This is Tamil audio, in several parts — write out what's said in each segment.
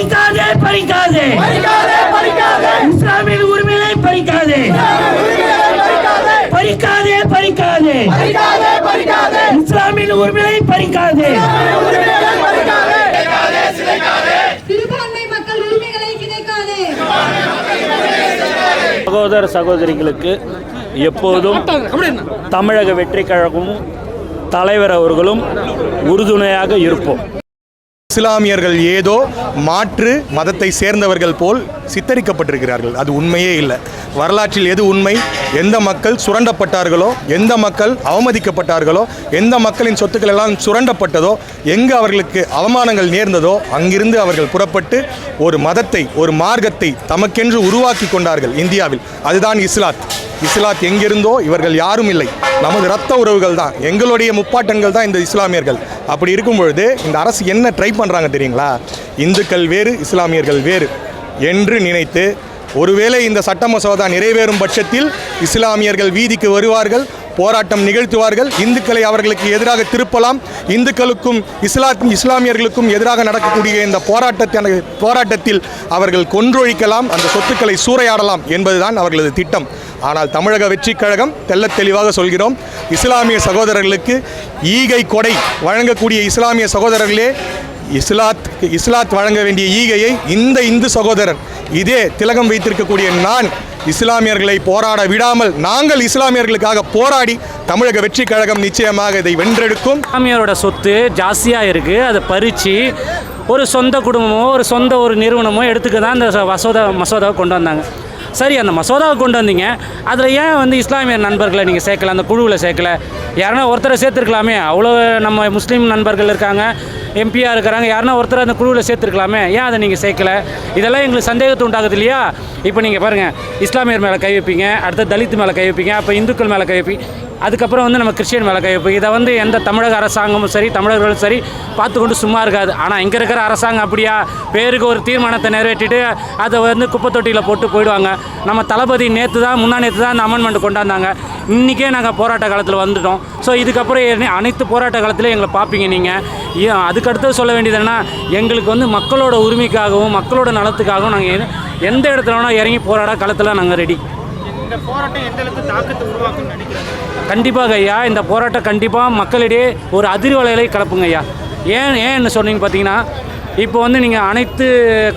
பறிக்காதே பறிக்காதே. இஸ்லாமிய உரிமையை பறிக்காதே. பறிக்காதே. பறிக்காதே இஸ்லாமிய உரிமையை பறிக்காதே. சகோதர சகோதரிகளுக்கு எப்போதும் தமிழக வெற்றி கழகமும் தலைவர் அவர்களும் உறுதுணையாக இருப்போம். இஸ்லாமியர்கள் ஏதோ மாற்று மதத்தை சேர்ந்தவர்கள் போல் சித்தரிக்கப்பட்டிருக்கிறார்கள். அது உண்மையே இல்லை. வரலாற்றில் எது உண்மை? எந்த மக்கள் சுரண்டப்பட்டார்களோ எந்த மக்கள் அவமதிக்கப்பட்டார்களோ எந்த மக்களின் சொத்துக்கள் எல்லாம் சுரண்டப்பட்டதோ எங்கு அவர்களுக்கு அவமானங்கள் நேர்ந்ததோ அங்கிருந்து அவர்கள் புறப்பட்டு ஒரு மதத்தை ஒரு மார்க்கத்தை தமக்கென்று உருவாக்கி கொண்டார்கள் இந்தியாவில். அதுதான் இஸ்லாத். இஸ்லாத் எங்கிருந்தோ இவர்கள் யாரும் இல்லை. நமது ரத்த உறவுகள் தான். எங்களுடைய முப்பாட்டங்கள் தான் இந்த இஸ்லாமியர்கள். அப்படி இருக்கும் பொழுது இந்த அரசு என்ன ட்ரை பண்ணுறாங்க தெரியுங்களா? இந்துக்கள் வேறு இஸ்லாமியர்கள் வேறு என்று நினைத்து ஒருவேளை இந்த சட்ட மசோதா நிறைவேறும் பட்சத்தில் இஸ்லாமியர்கள் வீதிக்கு வருவார்கள் போராட்டம் நிகழ்த்துவார்கள் இந்துக்களை அவர்களுக்கு எதிராக திருப்பலாம் இந்துக்களுக்கும் இஸ்லாத் இஸ்லாமியர்களுக்கும் எதிராக நடக்கக்கூடிய இந்த போராட்டத்தை போராட்டத்தில் அவர்கள் கொன்றொழிக்கலாம் அந்த சொத்துக்களை சூறையாடலாம் என்பதுதான் அவர்களது திட்டம். ஆனால் தமிழக வெற்றிக் கழகம் தெல்ல தெளிவாக சொல்கிறோம் இஸ்லாமிய சகோதரர்களுக்கு ஈகை கொடை வழங்கக்கூடிய இஸ்லாமிய சகோதரர்களே இஸ்லாத் இஸ்லாத் வழங்க வேண்டிய ஈகையை இந்த இந்து சகோதரர் இதே திலகம் வைத்திருக்கக்கூடிய நான் இஸ்லாமியர்களை போராட விடாமல் நாங்கள் இஸ்லாமியர்களுக்காக போராடி தமிழக வெற்றி கழகம் நிச்சயமாக இதை வென்றெடுக்கும். இஸ்லாமியரோட சொத்து ஜாஸ்தியாக இருக்குது அதை பறித்து ஒரு சொந்த குடும்பமோ ஒரு சொந்த ஒரு நிறுவனமோ எடுத்துக்க தான் இந்த மசோதா மசோதாவை கொண்டு வந்தாங்க. சரி அந்த மசோதாவை கொண்டு வந்தீங்க. அதில் ஏன் வந்து இஸ்லாமிய நண்பர்களை நீங்கள் சேர்க்கல? அந்த குழுவில் சேர்க்கல? யாருன்னா ஒருத்தரை சேர்த்துருக்கலாமே. அவ்வளோ நம்ம முஸ்லீம் நண்பர்கள் இருக்காங்க எம்பியாக இருக்கிறாங்க. யாருன்னா ஒருத்தர் அந்த குழுவில் சேர்த்துருக்கலாமே. ஏன் அதை நீங்கள் சேர்க்கல? இதெல்லாம் எங்களுக்கு சந்தேகத்தை உண்டாகுது இல்லையா? இப்போ நீங்கள் பாருங்கள் இஸ்லாமியர் மேலே கை வைப்பீங்க அடுத்து தலித் மேலே கை வைப்பீங்க அப்போ இந்துக்கள் மேலே கை வைப்பீங்க. அதுக்கப்புறம் வந்து நம்ம கிறிஸ்டியன் மேலே கை வைப்போம் இதை வந்து எந்த தமிழக அரசாங்கமும் சரி தமிழர்களும் சரி பார்த்து கொண்டு சும்மா இருக்காது. ஆனால் இங்கே இருக்கிற அரசாங்கம் அப்படியா? பேருக்கு ஒரு தீர்மானத்தை நிறைவேற்றிட்டு அதை வந்து குப்பை தொட்டியில் போட்டு போயிடுவாங்க. நம்ம தளபதி நேற்று தான் முன்னா நேற்று தான் அந்த அமெண்ட்மெண்ட் கொண்டாந்தாங்க. இன்றைக்கே நாங்கள் போராட்ட காலத்தில் வந்துட்டோம். ஸோ இதுக்கப்புறம் அனைத்து போராட்ட காலத்திலையும் எங்களை பார்ப்பீங்க நீங்கள் அதுக்கடுத்து சொல்ல வேண்டியது என்ன எங்களுக்கு வந்து மக்களோட உரிமைக்காகவும் மக்களோட நலத்துக்காகவும் நாங்கள் எந்த இடத்துல வேணால் இறங்கி போராட களத்தில் நாங்கள் ரெடி இந்த போராட்டம் எந்த அளவுக்கு தாக்கத்தை உருவாக்கும் நினைக்கிறாங்க? கண்டிப்பாக ஐயா இந்த போராட்டம் கண்டிப்பாக மக்களிடையே ஒரு அதிர்வலைகளை கலப்புங்க ஐயா. ஏன் என்ன சொன்னீங்க பார்த்தீங்கன்னா இப்போ வந்து நீங்கள் அனைத்து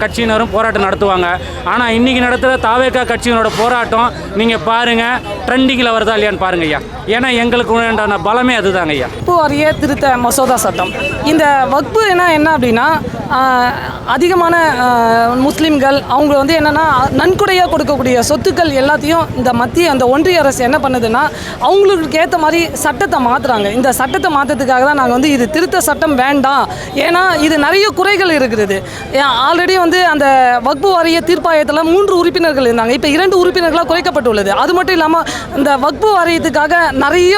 கட்சியினரும் போராட்டம் நடத்துவாங்க. ஆனால் இன்றைக்கி நடத்துகிற தாவேக்கா கட்சியினோட போராட்டம் நீங்கள் பாருங்கள் ட்ரெண்டிங்கில் வருதா இல்லையான்னு பாருங்க ஐயா. ஏன்னா எங்களுக்கு வேண்டான பலமே அதுதாங்க ஐயா. வக்பு வாரிய திருத்த மசோதா சட்டம். இந்த வக்பு என்ன என்ன அப்படின்னா அதிகமான முஸ்லீம்கள் அவங்க வந்து என்னென்னா நன்கொடையாக கொடுக்கக்கூடிய சொத்துக்கள் எல்லாத்தையும் இந்த மத்திய அந்த ஒன்றிய அரசு என்ன பண்ணுதுன்னா அவங்களுக்கு ஏற்ற மாதிரி சட்டத்தை மாற்றுறாங்க இந்த சட்டத்தை மாற்றத்துக்காக தான் நாங்கள் வந்து இது திருத்த சட்டம் வேண்டாம். ஏன்னா இது நிறைய குறைகள் இருக்கிறது ஆல்ரெடி வந்து அந்த வக்பு வாரிய தீர்ப்பாயத்தில் மூன்று உறுப்பினர்கள் இருந்தாங்க. இப்போ இரண்டு உறுப்பினர்களாக குறைக்கப்பட்டுள்ளது. அது மட்டும் இல்லாமல் இந்த வக்பு வாரியத்துக்காக நிறைய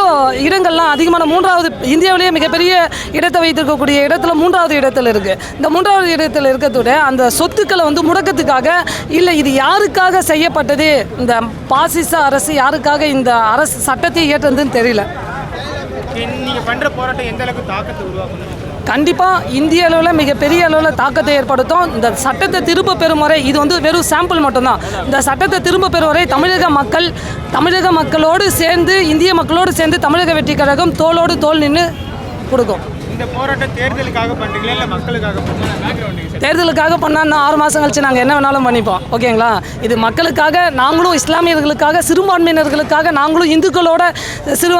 இடங்கள்லாம் அதிகமான மூன்றாவது இந்தியாவிலேயே மிகப்பெரிய இடத்தை வைத்திருக்கக்கூடிய இடத்துல மூன்றாவது இடத்துல இருக்குது இந்த மூன்றாவது இடத்துல இருக்கிறதோட அந்த சொத்துக்களை வந்து முடக்கத்துக்காக இல்லை இது யாருக்காக செய்யப்பட்டது? இந்த பாசிச அரசு யாருக்காக இந்த அரசு சட்டத்தை இயற்றுறதுன்னு தெரியல. நீங்கள் பண்ணுற போராட்டம் எந்த அளவுக்கு தாக்கத்தை உருவாக்கணும் கண்டிப்பாக இந்திய அளவில் மிகப்பெரிய அளவில் தாக்கத்தை ஏற்படுத்தும். இந்த சட்டத்தை திரும்ப பெறும் வரை இது வந்து வெறும் சாம்பிள் மட்டும்தான். இந்த சட்டத்தை திரும்ப பெறும் வரை தமிழக மக்கள் தமிழக மக்களோடு சேர்ந்து இந்திய மக்களோடு சேர்ந்து தமிழக வெற்றி கழகம் தோளோடு தோல் நின்று கொடுக்கும். இந்த போராட்டம் தேர்தலுக்காக பண்றீங்களா இல்ல மக்களுக்காக தேர்தலுக்காக பண்ணால் இன்னும் ஆறு மாதம் கழிச்சு நாங்கள் என்ன வேணாலும் பண்ணிப்போம். ஓகேங்களா? இது மக்களுக்காக நாங்களும் இஸ்லாமியர்களுக்காக சிறுபான்மையினர்களுக்காக நாங்களும் இந்துக்களோட சிறு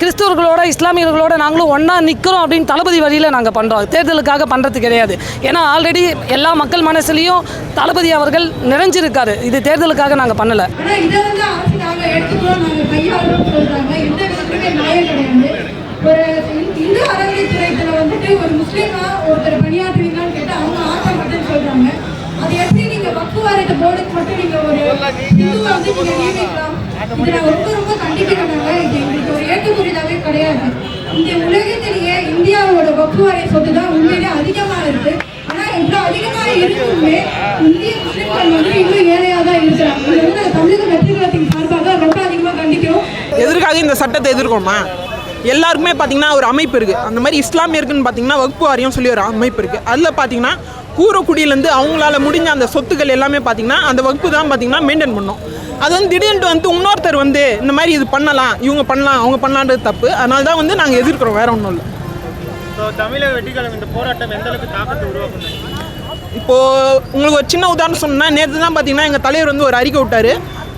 கிறிஸ்துவர்களோட இஸ்லாமியர்களோட நாங்களும் ஒன்றா நிற்கிறோம் அப்படின்னு தளபதி வழியில் நாங்கள் பண்ணுறோம் தேர்தலுக்காக பண்ணுறது கிடையாது. ஏன்னா ஆல்ரெடி எல்லா மக்கள் மனசுலேயும் தளபதி அவர்கள் நிறைஞ்சிருக்காரு. இது தேர்தலுக்காக நாங்கள் பண்ணலை. ஆனா இதை வந்து அரசு நாங்க எடுத்துக்கிறோம் நாங்க கையாளுறோம் சொல்றாங்க. எந்த விதத்துலயுமே நியாயம் கிடையாது. ஒரு இந்து அறநிலைத்துறைத்துல வந்துட்டு ஒரு முஸ்லீமா ஒருத்தர் பணியாற்றுவீங்களான்னு கேட்டு அவங்க ஆட்டம் சொல்றாங்க. அது எப்படி நீங்க வக்கு போர்டுக்கு மட்டும் நீங்க ஒரு இந்துவை வந்து நீங்க நியமிக்கலாம்? இது நான் ரொம்ப ரொம்ப கண்டிக்கிறோம் இது எங்களுக்கு ஒரு ஏற்றுக்குறிதாவே கிடையாது. இந்த உலகத்திலேயே இந்தியாவோட வக்குவாரை சொத்து தான் உண்மையிலே அதிகமா இருக்கு. ஆனா இவ்வளவு அதிகமா இருக்குமே இந்திய முஸ்லிம்கள் வந்து இன்னும் ஏழையா தான் இருக்கிறாங்க தமிழக வெற்றி கழகத்தின் சார்பாக ரொம்ப அதிகமா கண்டிக்கிறோம். எதற்காக இந்த சட்டத்தை எதிர்க்கணுமா? எல்லாருக்குமே பார்த்தீங்கன்னா ஒரு அமைப்பு இருக்குது அந்த மாதிரி இஸ்லாமியருக்குன்னு பார்த்தீங்கன்னா வகுப்பு வாரியம் சொல்லி ஒரு அமைப்பு இருக்குது அதில் பார்த்தீங்கன்னா கூறக்குடியிலேருந்து அவங்களால முடிஞ்ச அந்த சொத்துக்கள் எல்லாமே பார்த்தீங்கன்னா அந்த வகுப்பு தான் பார்த்தீங்கன்னா மெயின்டைன் பண்ணும். அது வந்து திடீர்னு வந்து இன்னொருத்தர் வந்து இந்த மாதிரி இது பண்ணலாம் இவங்க பண்ணலாம் அவங்க பண்ணலான்றது தப்பு. அதனால தான் வந்து நாங்கள் எதிர்க்கிறோம் வேற ஒன்றும் இல்லை. தமிழக வெற்றிக்கழகம் இந்த போராட்டம் எந்த அளவுக்கு தாக்கத்தை உருவாக்கும் இப்போது உங்களுக்கு ஒரு சின்ன உதாரணம் சொன்னால் நேற்று தான் பார்த்தீங்கன்னா எங்கள் தலைவர் வந்து ஒரு அறிக்கை விட்டார்.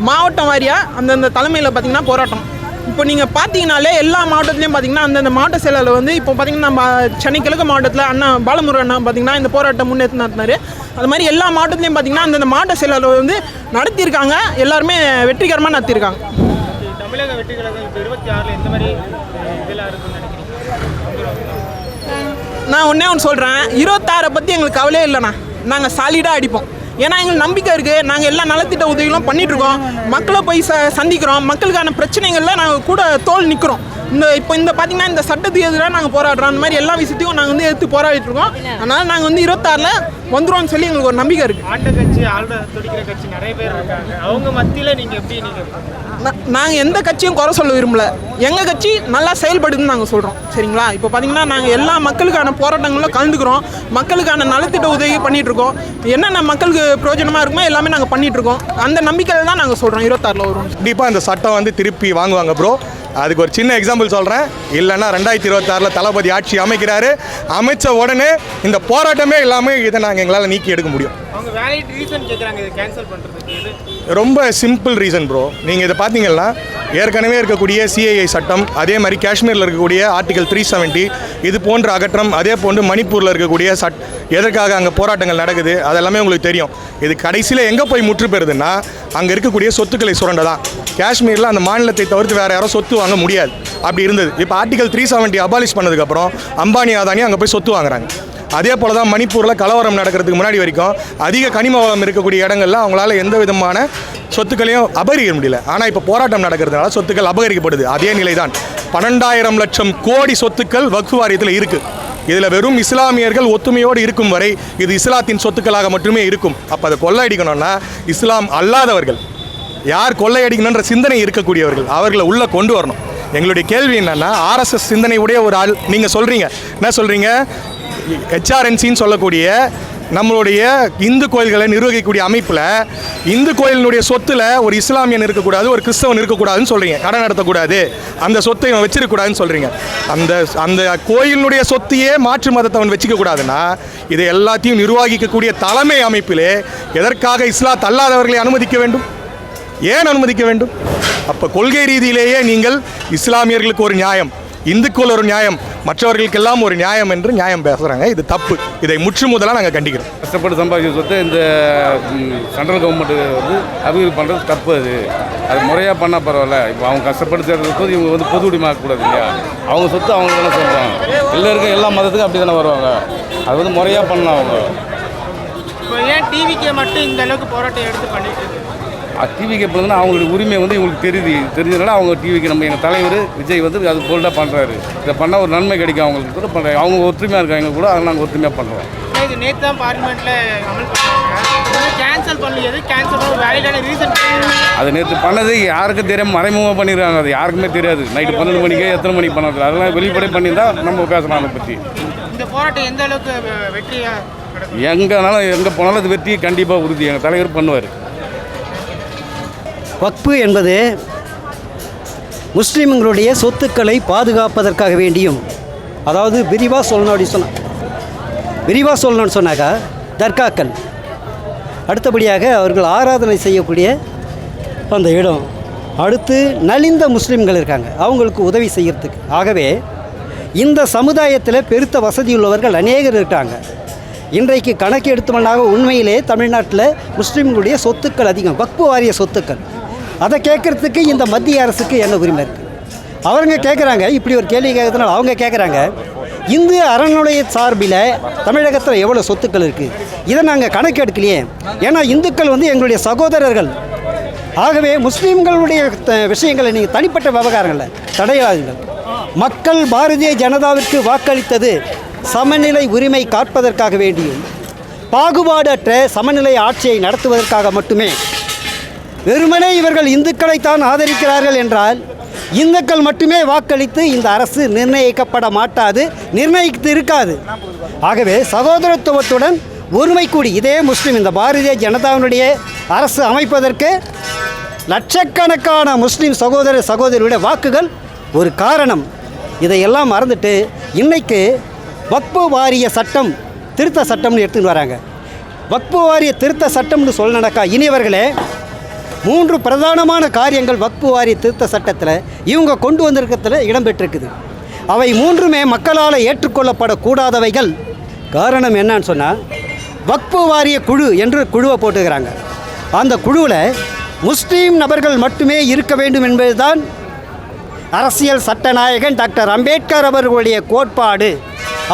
மாவட்டம் வாரியாக அந்தந்த தலைமையில் பார்த்தீங்கன்னா போராட்டம். இப்போ நீங்கள் பார்த்தீங்கனாலே எல்லா மாவட்டத்துலேயும் பார்த்தீங்கன்னா அந்தந்த மாவட்ட செயலாளர் வந்து இப்போ பார்த்தீங்கன்னா நம்ம சென்னை கிழக்கு மாவட்டத்தில் அண்ணா பாலமுருகன் அண்ணா பார்த்தீங்கன்னா இந்த போராட்டம் நடத்தினார் அது மாதிரி எல்லா மாவட்டத்துலேயும் பார்த்தீங்கன்னா அந்தந்த மாவட்ட செயலாளர் வந்து நடத்தியிருக்காங்க. எல்லாருமே வெற்றிகரமாக நடத்தியிருக்காங்க. தமிழக வெற்றிக்கழகம் இப்போ இருபத்தி ஆறில் எந்த மாதிரி இதெல்லாம் இருக்குன்னு நினைக்கிறீங்க? நான் ஒன்றே ஒன்று சொல்கிறேன் இருபத்தாறை பற்றி எங்களுக்கு கவலையே இல்லைண்ணா. நாங்கள் சாலிடாக அடிப்போம். ஏன்னா எங்களுக்கு நம்பிக்கை இருக்குது நாங்கள் எல்லா நலத்திட்ட உதவிகளும் பண்ணிகிட்ருக்கோம் மக்களை போய் ச சந்திக்கிறோம். மக்களுக்கான பிரச்சனைகளில் நாங்கள் கூட தோல் நிற்கிறோம் இந்த இப்போ இந்த பார்த்தீங்கன்னா இந்த சட்டத்துக்கு எதிராக நாங்கள் போராடுறோம். அந்த மாதிரி எல்லா விஷயத்தையும் நாங்கள் வந்து எடுத்து போராடிட்டுருக்கோம். அதனால் நாங்கள் வந்து இருபத்தாறில் வந்துருவோம்னு சொல்லி எங்களுக்கு ஒரு நம்பிக்கை இருக்குது ஆண்ட கட்சி ஆள்ற துடிக்கிற கட்சி நிறைய பேர் இருக்காங்க. அவங்க மத்தியில் நீங்கள் எப்படி நீங்கள் நாங்கள் எந்த கட்சியும் குறை சொல்ல விரும்பல. எங்கள் கட்சி நல்லா செயல்படுதுன்னு நாங்கள் சொல்கிறோம் சரிங்களா? இப்போ பார்த்தீங்கன்னா நாங்கள் எல்லா மக்களுக்கான போராட்டங்களில் கலந்துக்கிறோம். மக்களுக்கான நலத்திட்ட உதவி பண்ணிட்டு இருக்கோம் என்னென்ன மக்களுக்கு பிரயோஜனமாக இருக்குமோ எல்லாமே நாங்கள் பண்ணிட்டு இருக்கோம் அந்த நம்பிக்கையில் தான் நாங்கள் சொல்கிறோம் இருபத்தாறில் வரும் கண்டிப்பாக இந்த சட்டம் வந்து திருப்பி வாங்குவாங்க ப்ரோ அதுக்கு ஒரு சின்ன எக்ஸாம்பிள் சொல்கிறேன் இல்லைன்னா ரெண்டாயிரத்தி இருபத்தாறில் தளபதி ஆட்சி அமைக்கிறாரு. அமைச்ச உடனே இந்த போராட்டமே இல்லாமல் இதை நாங்கள் எங்களால் நீக்கி எடுக்க முடியும். ரொம்ப சிம்பிள் ரீசன் ப்ரோ நீங்கள் இதை பார்த்தீங்கன்னா ஏற்கனவே இருக்கக்கூடிய சிஏஐ சட்டம் அதே மாதிரி காஷ்மீரில் இருக்கக்கூடிய ஆர்டிகல் த்ரீ செவன்ட்டி இது போன்ற அகற்றம் அதே போன்று மணிப்பூரில் இருக்கக்கூடிய சட் எதற்காக அங்கே போராட்டங்கள் நடக்குது அதெல்லாமே உங்களுக்கு தெரியும். இது கடைசியில் எங்கே போய் முற்று பெறுதுன்னா அங்கே இருக்கக்கூடிய சொத்துக்களை சுரண்ட தான் காஷ்மீரில் அந்த மாநிலத்தை தவிர்த்து வேறு யாரும் சொத்து வாங்க முடியாது. அப்படி இருந்தது. இப்போ ஆர்டிகல் த்ரீ செவன்ட்டி அபாலிஷ் பண்ணதுக்கப்புறம் அம்பானி அதானி அங்கே போய் சொத்து வாங்குறாங்க. அதே போல தான் மணிப்பூரில் கலவரம் நடக்கிறதுக்கு முன்னாடி வரைக்கும் அதிக கனிம வளம் இருக்கக்கூடிய இடங்கள்ல அவங்களால எந்த விதமான சொத்துக்களையும் அபகரிக்க முடியல. ஆனால் இப்போ போராட்டம் நடக்கிறதுனால சொத்துக்கள் அபகரிக்கப்படுது. அதே நிலை தான் பன்னெண்டாயிரம் லட்சம் கோடி சொத்துக்கள் வக்ஃபு வாரியத்தில் இருக்குது இதில் வெறும் இஸ்லாமியர்கள் ஒத்துமையோடு இருக்கும் வரை இது இஸ்லாத்தின் சொத்துக்களாக மட்டுமே இருக்கும். அப்போ அதை கொள்ளையடிக்கணும்னா இஸ்லாம் அல்லாதவர்கள் யார் கொள்ளையடிக்கணுன்ற சிந்தனை இருக்கக்கூடியவர்கள் அவர்களை உள்ளே கொண்டு வரணும். எங்களுடைய கேள்வி என்னென்னா ஆர்எஸ்எஸ் சிந்தனை உடைய ஒரு ஆள் நீங்கள் சொல்கிறீங்க என்ன சொல்கிறீங்க ஹெச்ஆர்என்சின்னு சொல்லக்கூடிய நம்மளுடைய இந்து கோயில்களை நிர்வகிக்கக்கூடிய அமைப்பில் இந்து கோயிலினுடைய சொத்தில் ஒரு இஸ்லாமியன் இருக்கக்கூடாது ஒரு கிறிஸ்தவன் இருக்கக்கூடாதுன்னு சொல்கிறீங்க கடன் நடத்தக்கூடாது. அந்த சொத்தை இவன் வச்சிருக்கக்கூடாதுன்னு சொல்கிறீங்க அந்த அந்த கோயிலினுடைய சொத்தையே மாற்று மதத்தை அவன் கூடாதுன்னா இதை எல்லாத்தையும் நிர்வகிக்கக்கூடிய தலைமை அமைப்பிலே எதற்காக இஸ்லா தள்ளாதவர்களை அனுமதிக்க வேண்டும்? ஏன் அனுமதிக்க வேண்டும்? அப்போ கொள்கை ரீதியிலேயே நீங்கள் இஸ்லாமியர்களுக்கு ஒரு நியாயம் இந்துக்கள் ஒரு நியாயம் மற்றவர்களுக்கெல்லாம் ஒரு நியாயம் என்று நியாயம் பேசுகிறாங்க இது தப்பு. இதை முற்று முதலாக நாங்கள் கண்டிக்கிறோம். கஷ்டப்பட்டு சம்பாதிச்ச சொத்தை இந்த சென்ட்ரல் கவர்மெண்ட் வந்து அபிவிருத்தி பண்ணுறது தப்பு அது. அது முறையாக பண்ணால் பரவாயில்ல. இப்போ அவங்க கஷ்டப்பட்டு சேர்றது போது இவங்க வந்து பொது உரிமை ஆக்கக்கூடாது இல்லையா? அவங்க சொத்து அவங்க தானே சொல்கிறாங்க எல்லாருக்கும் எல்லா மதத்துக்கும் அப்படி தானே வருவாங்க. அது வந்து முறையாக பண்ணலாம் அவங்க. இப்போ ஏன் டிவிக்கே மட்டும் இந்த அளவுக்கு போராட்டம் எடுத்து பண்ணிட்டு இருக்கு டிவிக்கு எப்படின்னா அவங்களுடைய உரிமை வந்து இவங்களுக்கு தெரியுது. தெரிஞ்சதுனால அவங்க டிவிக்கு நம்ம எங்கள் தலைவர் விஜய் வந்து அது போல்டாக பண்ணுறாரு இதை பண்ணால் ஒரு நன்மை கிடைக்கும் அவங்களுக்கு கூட பண்ணுறாங்க அவங்க ஒற்றுமையாக இருக்காங்க கூட அதை நாங்கள் ஒற்றுமையாக பண்ணுறோம் இது நேற்று தான் பார்லிமெண்ட்டில் அமல் பண்ணாங்க. கேன்சல் பண்ணல எது கேன்சல் பண்ண வேலிடான ரீசன் அது நேற்று பண்ணது யாருக்கும் தெரியாமல் மறைமுகமாக பண்ணிடுறாங்க அது யாருக்குமே தெரியாது. நைட்டு பன்னெண்டு மணிக்கே எத்தனை மணிக்கு பண்ணது அதெல்லாம் வெளிப்படை பண்ணியிருந்தா நம்ம பேசலாம் அதை பற்றி இந்த போராட்டம் எந்த அளவுக்கு வெ- வெற்றியா நடக்கும் எங்கேனாலும் எங்கே போனாலும் அது வெற்றி கண்டிப்பாக உறுதி. எங்கள் தலைவர் பண்ணுவார். வக்பு என்பது முஸ்லீம்களுடைய சொத்துக்களை பாதுகாப்பதற்காக வேண்டியும் அதாவது விரிவாக சொல்லணும் அப்படின்னு சொன்னால் விரிவாக சொல்லணும்னு சொன்னாக்கா தர்காக்கள். அடுத்தபடியாக அவர்கள் ஆராதனை செய்யக்கூடிய அந்த இடம். அடுத்து நலிந்த முஸ்லீம்கள் இருக்காங்க. அவங்களுக்கு உதவி செய்கிறதுக்கு ஆகவே இந்த சமுதாயத்தில் பெருத்த வசதியுள்ளவர்கள் அநேகர் இருக்காங்க. இன்றைக்கு கணக்கு எடுத்தவனாக உண்மையிலே தமிழ்நாட்டில் முஸ்லீம்களுடைய சொத்துக்கள் அதிகம். வக்பு வாரிய சொத்துக்கள். அதை கேட்குறதுக்கு இந்த மத்திய அரசுக்கு என்ன உரிமை இருக்குது அவருங்க கேட்குறாங்க இப்படி ஒரு கேள்வி கேட்கறதுனால அவங்க கேட்குறாங்க இந்து அறநிலைய சார்பில் தமிழகத்தில் எவ்வளோ சொத்துக்கள் இருக்குது இதை நாங்கள் கணக்கு எடுக்கலையே. ஏன்னா இந்துக்கள் வந்து எங்களுடைய சகோதரர்கள். ஆகவே முஸ்லீம்களுடைய த- விஷயங்களை நீங்கள் தனிப்பட்ட விவகாரங்களை தடையாதுங்கள் மக்கள் பாரதிய ஜனதாவிற்கு வாக்களித்தது சமநிலை உரிமை காப்பதற்காக வேண்டியும் பாகுபாடற்ற சமநிலை ஆட்சியை நடத்துவதற்காக மட்டுமே வெறுமனே இவர்கள் இந்துக்களைத்தான் ஆதரிக்கிறார்கள் என்றால் இந்துக்கள் மட்டுமே வாக்களித்து இந்த அரசு நிர்ணயிக்கப்பட மாட்டாது நிர்ணயித்து இருக்காது. ஆகவே சகோதரத்துவத்துடன் ஒருமை கூடி இதே முஸ்லீம் இந்த பாரதிய ஜனதாவினுடைய அரசு அமைப்பதற்கு லட்சக்கணக்கான முஸ்லீம் சகோதர சகோதரியுடைய வாக்குகள் ஒரு காரணம். இதையெல்லாம் மறந்துட்டு இன்னைக்கு வக்பு வாரிய சட்டம் திருத்த சட்டம்னு எடுத்துன்னு வராங்க. வக்பு வாரிய திருத்த சட்டம்னு சொல்ல நடக்கா இனியவர்களே மூன்று பிரதானமான காரியங்கள் வக்பு வாரிய திருத்த சட்டத்தில் இவங்க கொண்டு வந்திருக்கிறதுல இடம்பெற்றிருக்குது. அவை மூன்றுமே மக்களால் ஏற்றுக்கொள்ளப்படக்கூடாதவைகள். காரணம் என்னன்னு சொன்னால் வக்பு வாரிய குழு என்று குழுவை போட்டுக்கிறாங்க. அந்த குழுவில் முஸ்லீம் நபர்கள் மட்டுமே இருக்க வேண்டும் என்பதுதான் அரசியல் சட்டநாயகன் டாக்டர் அம்பேத்கர் அவர்களுடைய கோட்பாடு.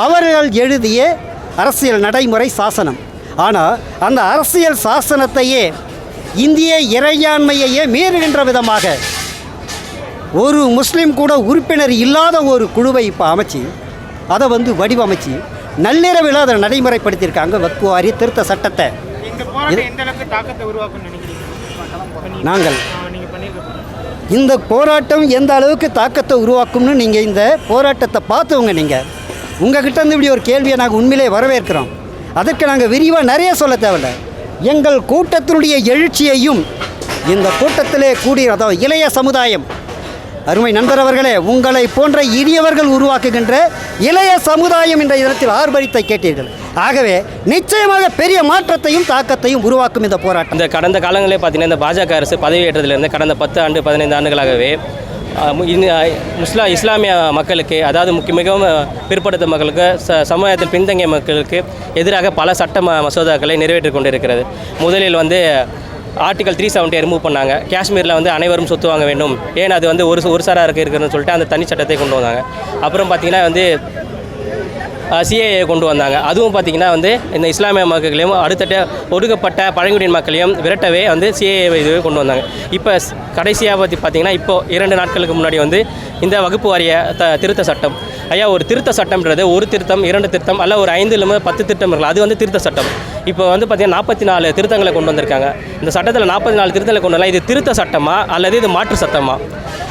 அவர்கள் எழுதிய அரசியல் நடைமுறை சாசனம். ஆனால் அந்த அரசியல் சாசனத்தையே இந்திய இறையாண்மையையே மீறுகின்ற விதமாக ஒரு முஸ்லீம் கூட உறுப்பினர் இல்லாத ஒரு குழுவை இப்போ அமைச்சு அதை வந்து வடிவமைச்சு நள்ளிரவில் அதை நடைமுறைப்படுத்தியிருக்காங்க வக்பு வாரிய திருத்த சட்டத்தை. நாங்கள். இந்த போராட்டம் எந்த அளவுக்கு தாக்கத்தை உருவாக்கும்னு நீங்கள் இந்த போராட்டத்தை பார்த்தவங்க நீங்கள் உங்ககிட்ட இருந்து இப்படி ஒரு கேள்வியை நாங்கள் உண்மையிலே வரவேற்கிறோம். அதற்கு நாங்கள் விரிவாக நிறைய சொல்ல தேவையில்ல. எங்கள் கூட்டத்தினுடைய எழுச்சியையும் இந்த கூட்டத்திலே கூடிய அதாவது இளைய சமுதாயம் அருமை நண்பர் அவர்களே உங்களை போன்ற இனியவர்கள் உருவாக்குகின்ற இளைய சமுதாயம் என்ற இடத்தில் ஆர்ப்பரித்தை கேட்டீர்கள். ஆகவே நிச்சயமாக பெரிய மாற்றத்தையும் தாக்கத்தையும் உருவாக்கும் இந்த போராட்டம். இந்த கடந்த காலங்களில் பார்த்தீங்கன்னா இந்த பாஜக அரசு பதவியேற்றதிலிருந்து கடந்த பத்து ஆண்டு பதினைந்து ஆண்டுகளாகவே முஸ்லா இஸ்லாமிய மக்களுக்கு அதாவது முக்கிய மிகவும் பிற்படுத்த மக்களுக்கு ச சமுதாயத்தில் பின்தங்கிய மக்களுக்கு எதிராக பல சட்ட ம மசோதாக்களை நிறைவேற்றிக் கொண்டிருக்கிறது. முதலில் வந்து ஆர்டிகல் த்ரீ செவன்ட்டியை ரிமூவ் பண்ணாங்க. காஷ்மீரில் வந்து அனைவரும் சொத்து வாங்க வேண்டும். ஏன் அது வந்து ஒரு ஒரு சாராருக்கு இருக்குன்னு சொல்லிட்டு அந்த தனி சட்டத்தை கொண்டு வந்தாங்க. அப்புறம் பார்த்திங்கன்னா வந்து சிஏஏ கொண்டு வந்தாங்க. அதுவும் பார்த்திங்கன்னா வந்து இந்த இஸ்லாமிய மக்களையும் அடுத்தட்ட ஒடுக்கப்பட்ட பழங்குடியின் மக்களையும் விரட்டவே வந்து சிஏஏ இதுவே கொண்டு வந்தாங்க. இப்போ கடைசியாக பற்றி பார்த்திங்கன்னா இப்போ இரண்டு நாட்களுக்கு முன்னாடி வந்து இந்த வகுப்பு வாரிய த திருத்த சட்டம். ஐயா ஒரு திருத்த சட்டம்ன்றது ஒரு திருத்தம் இரண்டு திருத்தம் அல்ல ஒரு ஐந்து இல்லாமல் பத்து திருத்தம் இருக்கலாம் அது வந்து திருத்த சட்டம். இப்போ வந்து பார்த்திங்கன்னா நாற்பத்தி நாலு திருத்தங்களை கொண்டு வந்திருக்காங்க. இந்த சட்டத்தில் நாற்பத்தி நாலு திருத்தங்களை கொண்டு வரலாம். இது திருத்த சட்டமா அல்லது இது மாற்று சட்டமா?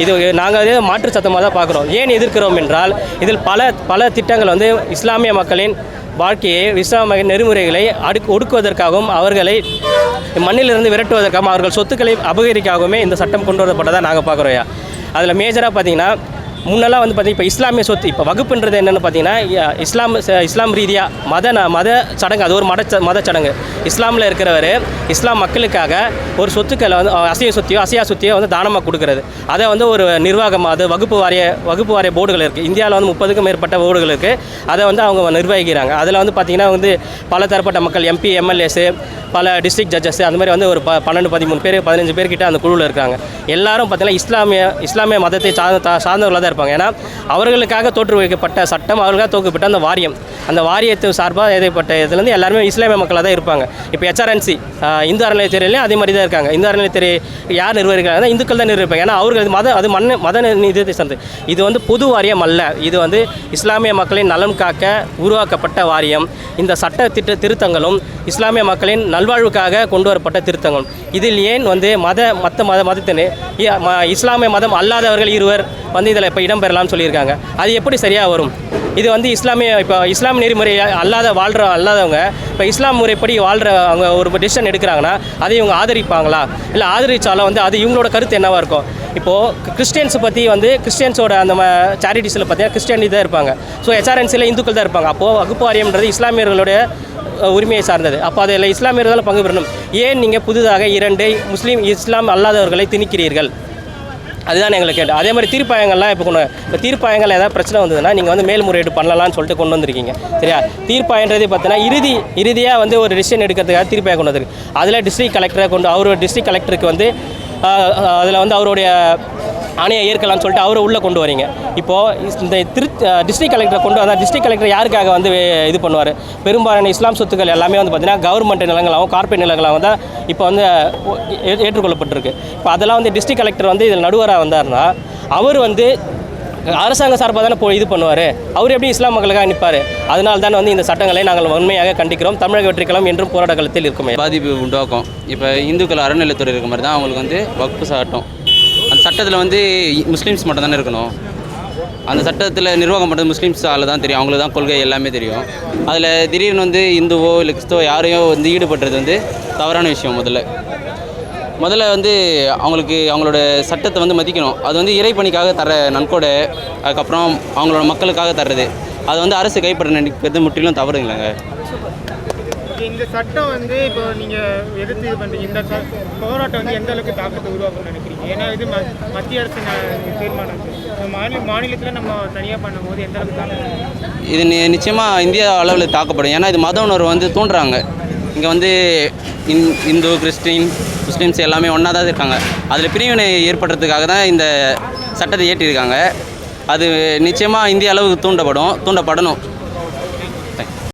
இது நாங்கள் வந்து மாற்று சட்டமாக தான் பார்க்குறோம். ஏன் எதிர்க்கிறோம் என்றால் இதில் பல பல திட்டங்கள் வந்து இஸ்லாமிய மக்களின் வாழ்க்கையை இஸ்லாமிய நெறிமுறைகளை அடுக்கு ஒடுக்குவதற்காகவும் அவர்களை மண்ணிலிருந்து விரட்டுவதற்காகவும் அவர்கள் சொத்துக்களை அபகரிக்காகவுமே இந்த சட்டம் கொண்டு வரப்பட்டதாக நாங்கள் பார்க்குறோம் அதில் மேஜராக பார்த்தீங்கன்னா முன்னெல்லாம் வந்து பார்த்தீங்கன்னா இப்போ இஸ்லாமிய சொத்து இப்போ வகுப்புன்றது என்னென்னு பார்த்தீங்கன்னா இஸ்லாம் ச- இஸ்லாம் ரீதியாக மத ந- மத சடங்கு அது ஒரு மத மத சடங்கு. இஸ்லாமில் இருக்கிறவர் இஸ்லாம் மக்களுக்காக ஒரு சொத்துக்களை வந்து அசைய சொத்தியோ அசையா சொத்தியோ வந்து தானமாக கொடுக்குறது. அதை வந்து ஒரு நிர்வாகம் அது வகுப்பு வாரிய வகுப்பு வாரிய போர்டுகள் இருக்குது இந்தியாவில் வந்து முப்பதுக்கும் மேற்பட்ட போர்டுகள் இருக்குது அதை வந்து அவங்க நிர்வகிக்கிறாங்க. அதில் வந்து பார்த்திங்கன்னா வந்து பல தரப்பட்ட மக்கள் எம்பி எம்எல்ஏஸு பல டிஸ்ட்ரிக்ட் ஜட்ஜஸ் அந்த மாதிரி வந்து ஒரு ப பன்னெண்டு பதிமூணு பேர் பதினஞ்சு பேர்கிட்ட அந்த குழுவில் இருக்காங்க எல்லாரும் பார்த்தீங்கன்னா இஸ்லாமிய இஸ்லாமிய மதத்தை சார்ந்த சார்ந்தவர்களாக தான் இருப்பாங்க. ஏன்னா அவர்களுக்காக தோற்று வைக்கப்பட்ட சட்டம் அவர்களுக்காக தோக்கப்பட்ட அந்த வாரியம். அந்த வாரியத்து சார்பாக ஏதப்பட்ட இதுலேருந்து எல்லாருமே இஸ்லாமிய மக்களாக தான் இருப்பாங்க. இப்போ ஹெச்ஆர்என்சி இந்து அறநிலையத்துறையிலையும் அதே மாதிரி தான் இருக்காங்க. இந்து அறநிலையத்துறை யார் நிர்வகிக்கிறாங்க? இந்துக்கள் தான் நிர்வகிப்பாங்க. ஏன்னா அவர்கள் மத அது மண் மத நீதியத்தை சார்ந்து. இது வந்து பொது வாரியம் அல்ல. இது வந்து இஸ்லாமிய மக்களின் நலன் காக்க உருவாக்கப்பட்ட வாரியம். இந்த சட்ட திட்ட திருத்தங்களும் இஸ்லாமிய மக்களின் நல்வாழ்வுக்காக கொண்டு வரப்பட்ட திருத்தங்களும் இதில் ஏன் வந்து மத மற்ற மத மதத்தினு இ- ம- இஸ்லாமிய மதம் அல்லாதவர்கள் இருவர் வந்து இதில் இப்போ இடம்பெறலாம்னு சொல்லியிருக்காங்க. அது எப்படி சரியாக வரும்? இது வந்து இஸ்லாமிய இப்போ இஸ்லாம் நெறிமுறை அல்லாத வாழ்கிற அல்லாதவங்க இப்போ இஸ்லாம் முறைப்படி வாழ்கிற அவங்க ஒரு டிசிஷன் எடுக்கிறாங்கன்னா அதை இவங்க ஆதரிப்பாங்களா? இல்லை ஆதரித்தாலும் வந்து அது இவங்களோட கருத்து என்னவாக இருக்கும்? இப்போது கிறிஸ்டியன்ஸை பற்றி வந்து கிறிஸ்டியன்ஸோட அந்த சேரிட்டிஸில் பார்த்தீங்கன்னா கிறிஸ்டியனி தான் இருப்பாங்க. ஸோ எச்ஆர்என்சியில் இந்துக்கள் தான் இருப்பாங்க. அப்போது வகுப்பு வாரியம்ன்றது இஸ்லாமியர்களுடைய உரிமையை சார்ந்தது. அப்போ அதில் இஸ்லாமியர்கள் பங்கு பெறணும். ஏன் நீங்கள் புதிதாக இரண்டு முஸ்லீம் இஸ்லாம் அல்லாதவர்களை திணிக்கிறீர்கள்? அதுதான் எங்களுக்கு கேட்டு அதே மாதிரி தீர்ப்பாயங்கள்லாம் இப்போ கொண்டு இப்போ தீர்ப்பாயங்கள் ஏதாவது பிரச்சனை வந்ததுன்னா நீங்கள் வந்து மேல்முறையீடு பண்ணலாம்னு சொல்லிட்டு கொண்டு வந்திருக்கீங்க. சரியா? தீர்ப்பாயன்றது பார்த்தீங்கன்னா இறுதி இறுதியாக வந்து ஒரு டிசிஷன் எடுக்கிறதுக்காக தீர்ப்பாயம் கொண்டு வந்திருக்கு. அதில் டிஸ்ட்ரிக்ட் கலெக்டரை கொண்டு அவர் டிஸ்ட்ரிக்ட் கலெக்டருக்கு வந்து அதில் வந்து அவருடைய ஆணையை ஏற்கலாம்னு சொல்லிட்டு அவரை உள்ளே கொண்டு வரீங்க. இப்போது இந்த திரு டிஸ்ட்ரிக்ட் கலெக்டரை கொண்டு வந்தால் டிஸ்ட்ரிக்ட் கலெக்டர் யாருக்காக வந்து இது பண்ணுவார்? பெரும்பாலான இஸ்லாம் சொத்துக்கள் எல்லாமே வந்து பார்த்திங்கன்னா கவர்மெண்ட் நிலங்களாகவும் கார்பரேட் நிலங்களாகவும் தான் இப்போ வந்து ஏற்றுக்கொள்ளப்பட்டிருக்கு. இப்போ அதெல்லாம் வந்து டிஸ்ட்ரிக்ட் கலெக்டர் வந்து இதில் நடுவராக வந்தார்னா அவர் வந்து அரசாங்க சார்பாக தானே போ இது பண்ணுவார்? அவர் எப்படி இஸ்லாம் மக்களுக்காக நிற்பார்? அதனால தான் வந்து இந்த சட்டங்களை நாங்கள் உண்மையாக கண்டிக்கிறோம். தமிழக வெற்றிக்கலாம் என்றும் போராட்ட களத்தில் இருக்குமே பாதிப்பு உண்டாக்கும். இப்போ இந்துக்கள் அறநிலைத்துறை இருக்க மாதிரி தான் அவங்களுக்கு வந்து வக்ஃபு சட்டம். சட்டத்தில் வந்து முஸ்லீம்ஸ் மட்டும் தானே இருக்கணும். அந்த சட்டத்தில் நிர்வாகம் பண்ணுறது முஸ்லீம்ஸால தான் தெரியும். அவங்களுக்கு தான் கொள்கை எல்லாமே தெரியும். அதில் திடீர்னு வந்து இந்துவோ இல்லை கிறிஸ்தவோ யாரையோ வந்து ஈடுபடுறது வந்து தவறான விஷயம் முதல்ல. முதல்ல வந்து அவங்களுக்கு அவங்களோட சட்டத்தை வந்து மதிக்கணும். அது வந்து இறைப்பணிக்காக தர நன்கொடை அதுக்கப்புறம் அவங்களோட மக்களுக்காக தர்றது. அது வந்து அரசு கைப்பற்ற நினைக்கிறது முற்றிலும் தவறுங்களாங்க. இந்த சட்டம் வந்து இப்போ நீங்கள் எதிர்த்து இது பண்ணுறீங்க இந்த போராட்டம் வந்து எந்த அளவுக்கு தாக்கத்தை உருவாக்கும்னு நினைக்கிறீங்க? ஏன்னா இது மத்திய அரசு ந- தீர்மானம். மாநில மாநிலத்தில் நம்ம தனியாக பண்ணும்போது எந்த அளவுக்கு தாக்கம் இது நி நிச்சயமாக இந்தியா அளவில் தாக்கப்படும். ஏன்னா இது மத உணர்வு வந்து தூண்டுறாங்க. இங்கே வந்து இந் இந்து கிறிஸ்டின் முஸ்லீம்ஸ் எல்லாமே ஒன்றா தான் இருக்காங்க. அதில் பிரிவினை ஏற்படுறதுக்காக தான் இந்த சட்டத்தை இயற்றியிருக்காங்க அது நிச்சயமாக இந்திய அளவுக்கு தூண்டப்படும் தூண்டப்படணும்.